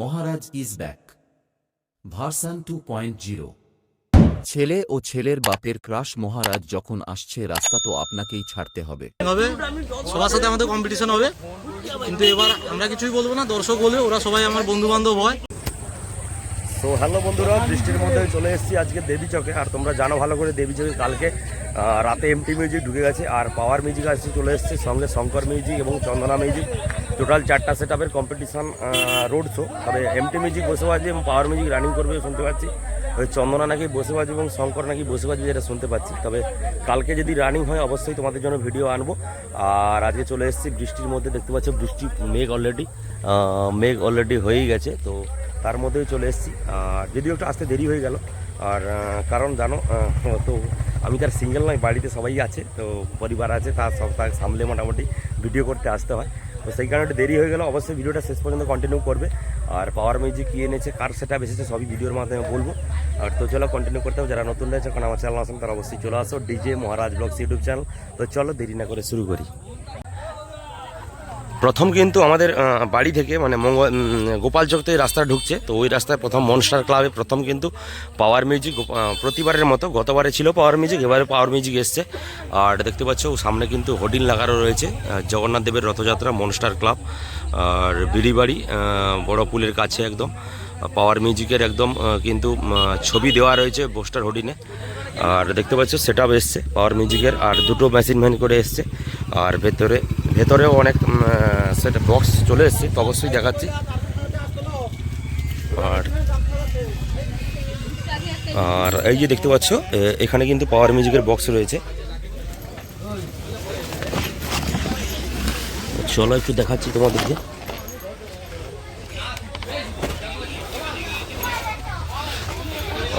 Maharaj is back. Version two point zero. ছেলে ও ছেলের বাপের ক্রাশ মহারাজ যখন আসছে রাস্তা তো আপনাকেই ছাড়তে হবে। হবে। সবার সাথে আমাদের কম্পিটিশন হবে। কিন্তু এবার আমরা কিছুই বলব না দর্শক বলে ওরা সবাই আমার বন্ধু বান্ধব হয়। তো হ্যালো বন্ধুরা বৃষ্টির মধ্যে চলে এসেছি আজকে দেবী চকে। আর তোমরা জানো ভালো করে দেবী চকে কালকে রাতে এমটি মিউজিক ঢুকে গেছে। আর পাওয়ার মিউজিক আসছে চলে এসেছে সঙ্গে শঙ্কর মিউজিক এবং চন্দনা মিউজিক টোটাল চারটা সেট আপের কম্পিটিশন রোড শো তবে এমটি মিউজিক বসে বাজে এবং পাওয়ার মিউজিক রানিং করবে শুনতে পাচ্ছি। ওই চন্দনা নাকি বসে বাজে এবং শঙ্কর নাকি বসে বাজে যেটা শুনতে পাচ্ছি। তবে কালকে যদি রানিং হয়, অবশ্যই তোমাদের জন্য ভিডিও আনব। আর আজকে চলে এসেছি বৃষ্টির মধ্যে, দেখতে পাচ্ছ বৃষ্টি, মেঘ অলরেডি মেঘ অলরেডি হয়েই গেছে। তো তার মধ্যেই চলে এসেছি। আর যদিও একটু আসতে দেরি হয়ে গেল, আর কারণ জানো তো আমি তার সিঙ্গেল নয়, বাড়িতে সবাই আছে, তো পরিবার আছে তার সব সামলে মোটামুটি ভিডিও করতে আসতে হয়। তো সেই কারণে দেরি হয়ে গেল। অবশ্যই ভিডিওটা শেষ পর্যন্ত কন্টিনিউ করবে। আর পাওয়ার মিউজিক কী এনেছে, কার সেটা এসেছে সবই ভিডিওর মাধ্যমে বলব। আর তো চলো কন্টিনিউ করতে হবে। যারা নতুন রয়েছে, এখন আমার চ্যানেল আসেন, তারা অবশ্যই চলে আসো। DJ Maharaj vlogs YouTube channel তো চলো দেরি না করে শুরু করি। প্রথম কিন্তু আমাদের বাড়ি থেকে মানে মঙ্গল গোপাল চক থেকে রাস্তা ঢুকছে। তো ওই রাস্তায় প্রথম মনস্টার ক্লাবে প্রথম কিন্তু পাওয়ার মিউজিক প্রতিবারের মতো, গতবারে ছিল পাওয়ার মিউজিক এবারে পাওয়ার মিউজিক এসছে। আর দেখতে পাচ্ছ, সামনে কিন্তু হোর্ডিং লাগানো রয়েছে জগন্নাথ দেবের রথযাত্রা মনস্টার ক্লাব। আর বিড়িবাড়ি বড় পুলের কাছে একদম পাওয়ার মিউজিকের একদম কিন্তু ছবি দেওয়া রয়েছে পোস্টার হোর্ডিংয়ে আর দেখতে পাচ্ছ সেট আপ এসছে পাওয়ার মিউজিকের আর দুটো মেশিন ভ্যান করে এসছে। আর ভেতরে, ভেতরেও অনেক সেটা বক্স চলে এসছে, তো অবশ্যই দেখাচ্ছি। আর আর এই যে দেখতে পাচ্ছ এখানে কিন্তু পাওয়ার মিউজিকের বক্স রয়েছে। চলো একটু দেখাচ্ছি তোমাদেরকে।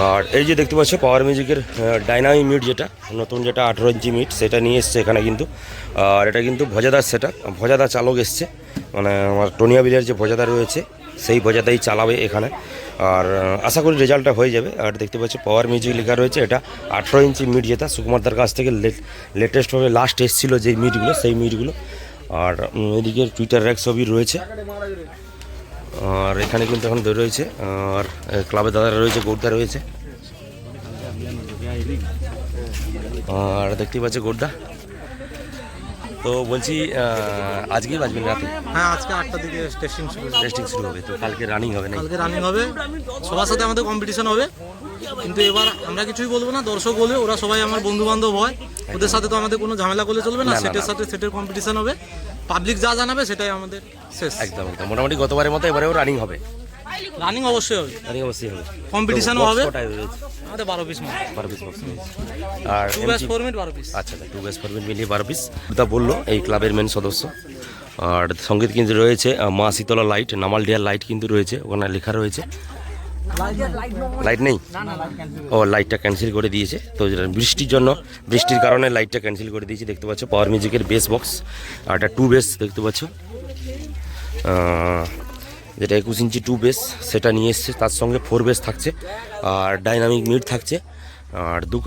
আর এই যে দেখতে পাচ্ছ পাওয়ার মিউজিকের ডাইনামিক মিট যেটা, নতুন যেটা আঠেরো ইঞ্চি মিট সেটা নিয়ে এসছে এখানে কিন্তু। আর এটা কিন্তু ভজাদার সেটা ভজাদা চালক এসছে। মানে আমার টোনিয়া বিলের যে ভজাদা রয়েছে, সেই ভজাদাই চালাবে এখানে। আর আশা করি রেজাল্টটা হয়ে যাবে। আর দেখতে পাচ্ছ পাওয়ার মিউজিক লেখা রয়েছে, এটা আঠেরো ইঞ্চি মিট যেটা সুকুমারদার কাছ থেকে লেটেস্টভাবে লাস্ট এসছিলো যে মিটগুলো সেই মিটগুলো আর এদিকে টুইটার র্যাক সবই রয়েছে। আর এখানে কিন্তু এখন দই রয়েছে আর ক্লাবের দাদারা রয়েছে গোর্দা রয়েছে। আর দেখতেই পাচ্ছে গোর্দা। তো বলছি আজকে বাজবেন রাতে? হ্যাঁ আজকে আটটা দিকে টেস্টিং শুরু টেস্টিং শুরু হবে তো কালকে রানিং হবে নাকি? কালকে রানিং হবে। সবার সাথে আমাদের কম্পিটিশন হবে। কিন্তু এবার আমরা কিছুই বলব না দর্শক বলে ওরা সবাই আমার বন্ধু বান্ধব হয়। ওদের সাথে তো আমাদের কোনো ঝামেলা করলে চলবে না না, না, সেটের সাথে সেটের কম্পিটিশন হবে। পাবলিক যা জানাবে সেটাই আমাদের শেষ। একদম একদম। মোটামুটি গতবারের মতো এবারেও রানিং হবে। রানিং অবশ্যই হবে। রানিং অবশ্যই হবে। কম্পিটিশনও হবে। আমাদের বারো পিস বারো পিস বক্স আর টু ব্যাস ফোর মিনিট বারো পিস আচ্ছা টু বেস পারবেন মিলিয়ে বারো পিস তা বলল এই ক্লাবের মেন সদস্য। আর সংগীত কিন্তু রয়েছে মা শীতলা লাইট নামাল নামালডিয়ার লাইট কিন্তু রয়েছে ওখানে লেখা রয়েছে। লাইট নেই? ও লাইটটা ক্যান্সেল করে দিয়েছে। তো বৃষ্টির জন্য বৃষ্টির কারণে লাইটটা ক্যান্সেল করে দিয়েছে দেখতে পাচ্ছ পাওয়ার মিউজিকের বেস বক্স আর একটা টু বেস দেখতে পাচ্ছ। যেটা একুশ ইঞ্চি টু বেস সেটা নিয়ে এসছে তার সঙ্গে ফোর বেস থাকছে আর ডাইনামিক মিট থাকছে। আর দু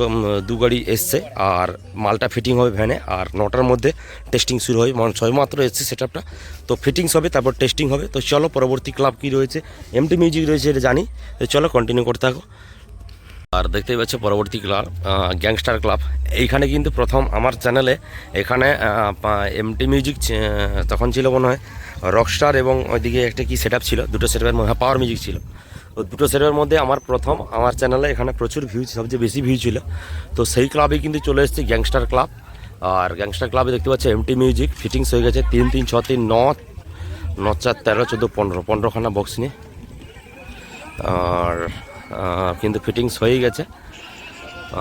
দু গাড়ি এসছে, আর মালটা ফিটিং হবে ভ্যানে আর নটার মধ্যে টেস্টিং শুরু হবে মানে ছয় মাত্র এসছে সেটআপটা তো ফিটিংস হবে, তারপর টেস্টিং হবে। তো চলো পরবর্তী ক্লাব কী রয়েছে? এমটি মিউজিক রয়েছে, এটা জানি। তো চলো কন্টিনিউ করতে থাকো। আর দেখতেই পাচ্ছ পরবর্তী ক্লাব গ্যাংস্টার ক্লাব এইখানে কিন্তু প্রথম আমার চ্যানেলে এখানে এমটি মিউজিক তখন ছিল মনে হয় রকস্টার এবং ওইদিকে একটা কি সেট ছিল, দুটো সেটআপের মধ্যে পাওয়ার মিউজিক ছিল। তো দুটো সেটের মধ্যে আমার প্রথম। আমার চ্যানেলে এখানে প্রচুর ভিউ সবচেয়ে বেশি ভিউ ছিল। তো সেই ক্লাবে কিন্তু চলে এসেছে গ্যাংস্টার ক্লাব আর গ্যাংস্টার ক্লাবে দেখতে পাচ্ছ এমটি মিউজিক ফিটিংস হয়ে গেছে তিন তিন, ছ, তিন, ন ন, চার, তেরো, চোদ্দ, পনেরো, পনেরোখানা বক্স নিয়ে। আর কিন্তু ফিটিংস হয়েই গেছে।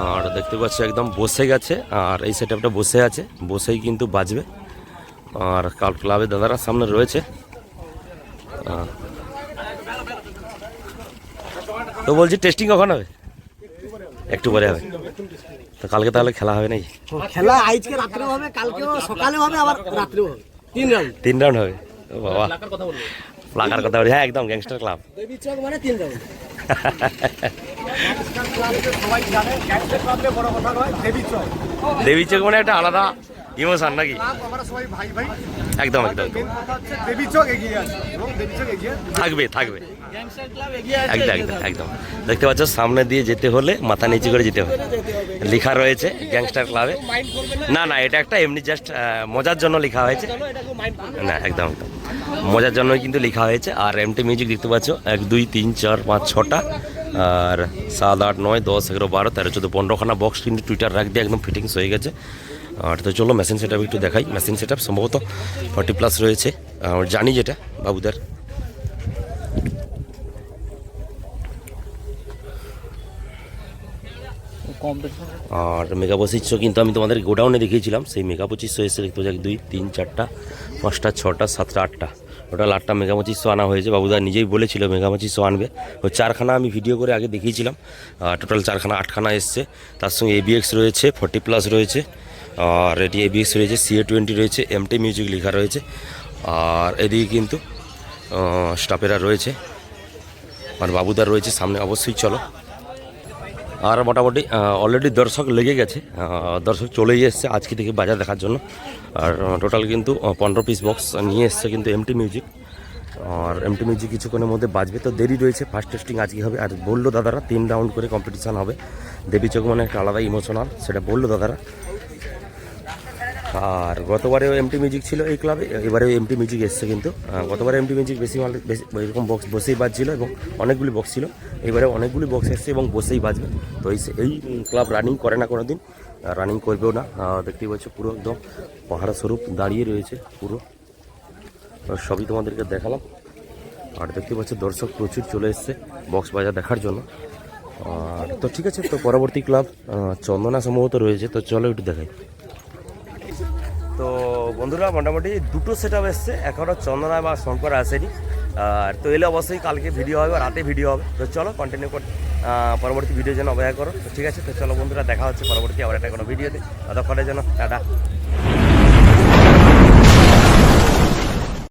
আর দেখতে পাচ্ছি একদম বসে গেছে। আর এই সেটআপটা বসে আছে, বসেই কিন্তু বাজবে। আর কাল ক্লাবের দাদারা সামনে রয়েছে। তো বলছি টেস্টিং কখন হবে? একটু পরে হবে। তো কালকে তাহলে খেলা হবে নাকি? খেলা আজকে রাত্রে হবে কালকেও সকালে হবে আবার রাত্রেও হবে। তিন রাউন্ড তিন রাউন্ড হবে? বাবা। প্লাকার কথা বলি হ্যাঁ একদম গ্যাংস্টার ক্লাব দেবী চক মানে তিন রাউন্ড সবাই জানে গ্যাংস্টার ক্লাবে বড় কথা নয় দেবী চক মানে একটা আলাদা ইমোশন নাকি? একদম একদম থাকবে থাকবে। একদম একদম একদম। দেখতে পাচ্ছ, সামনে দিয়ে যেতে হলে মাথা নিচু করে যেতে হবে। লেখা রয়েছে গ্যাংস্টার ক্লাবে। না না, এটা একটা এমনি জাস্ট মজার জন্য লেখা হয়েছে। না, একদম একদম। মজার জন্যই কিন্তু লেখা হয়েছে। আর এমটি মিউজিক দেখতে পাচ্ছ, এক, দুই, তিন, চার, পাঁচ, ছটা। আর সাত, আট, নয়, দশ, এগারো, বারো, তেরো, চোদ্দ, পনেরোখানা বক্স কিন্তু টুইটার রাখ দিয়ে একদম ফিটিংস হয়ে গেছে। আর তো চলো মেশিন সেট একটু দেখাই। মেশিন সেট সম্ভবত ফর্টি প্লাস রয়েছে। আর জানি যেটা, বাবুদার। আর মেগা পঁচিশশো কিন্তু আমি তোমাদের গোডাউনে দেখিয়েছিলাম। সেই মেগা পঁচিশশো এসে দেখতে পাচ্ছি, দুই, তিন, চারটা, পাঁচটা, ছটা, সাতটা, আটটা। টোটাল আটটা মেগা পঁচিশশো আনা হয়েছে। বাবুদা নিজেই বলেছিল মেগা পঁচিশশো আনবে। ওই চারখানা আমি ভিডিও করে আগে দেখিয়েছিলাম। টোটাল চারখানা, আটখানা এসছে। তার সঙ্গে এবিএক্স রয়েছে ফর্টি প্লাস রয়েছে। আর এটি এবিএক্স রয়েছে সিএ টোয়েন্টি রয়েছে এমটি মিউজিক লেখা রয়েছে। আর এদিকে কিন্তু স্টাফেরা রয়েছে। আর বাবুদার রয়েছে সামনে, অবশ্যই চলো। আর মোটামুটি অলরেডি দর্শক লেগে গেছে। দর্শক চলেই এসছে আজকে থেকে বাজার দেখার জন্য। আর টোটাল কিন্তু পনেরো পিস বক্স নিয়ে এসছে কিন্তু এমটি মিউজিক আর এমটি মিউজিক কিছুক্ষণের মধ্যে বাজবে, তো দেরি রয়েছে। ফার্স্ট টেস্টিং আজকে হবে। আর বলল দাদারা, তিন রাউন্ড করে কম্পিটিশান হবে। দেবী চোখ মানে একটা আলাদা ইমোশনাল সেটা বলল দাদারা। আর গতবারেও এমটি মিউজিক ছিল এই ক্লাবে এবারেও এমটি মিউজিক এসছে কিন্তু। গতবারে এমটি মিউজিক বেশি মাল বেশি এরকম বক্স বসেই বাজছিল এবং অনেকগুলি বক্স ছিল। এবারে অনেকগুলি বক্স এসছে এবং বসেই বাজবে। তো এই এই ক্লাব রানিং করে না কোনো দিন রানিং করবেও না। দেখতেই পাচ্ছ পুরো একদম পাহাড় স্বরূপ দাঁড়িয়ে রয়েছে পুরো। সবই তোমাদেরকে দেখালাম। আর দেখতে পাচ্ছ দর্শক প্রচুর চলে এসছে বক্স বাজার দেখার জন্য। আর তো ঠিক আছে, তো পরবর্তী ক্লাব চন্দনা সম্ভবত রয়েছে। তো চলো একটু দেখাই। তো বন্ধুরা, মোটামুটি দুটো সেট আপ এসছে। এখনও চন্দনা বা শঙ্কর আসেনি। আর তো এলে অবশ্যই কালকে ভিডিও হবে রাতে ভিডিও হবে। তো চলো কন্টিনিউ কর পরবর্তী ভিডিও যেন অপেক্ষা করো। তো ঠিক আছে, তো চলো বন্ধুরা, দেখা হচ্ছে পরবর্তী আবার একটা কোনো ভিডিওতে ততক্ষণের জন্য, টাটা।